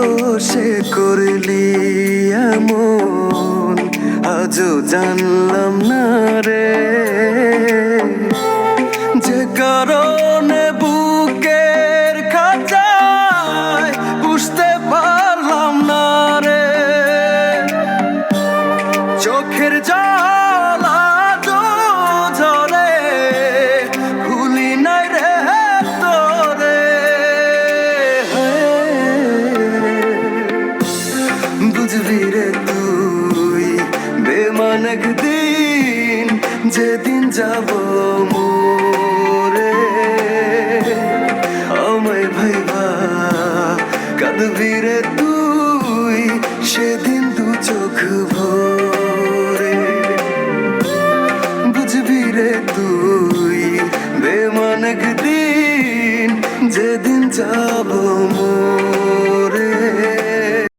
বসে করলি এমন আজও জানলাম না বুঝবি রে তুই? বেমান একদিন যেদিন যাব মোরে আমায় ভাইবা কাঁদবি রে তুই সেদিন দু চোখ ভরে। বুঝবি রে তুই? বেমান একদিন যেদিন যাব মোরে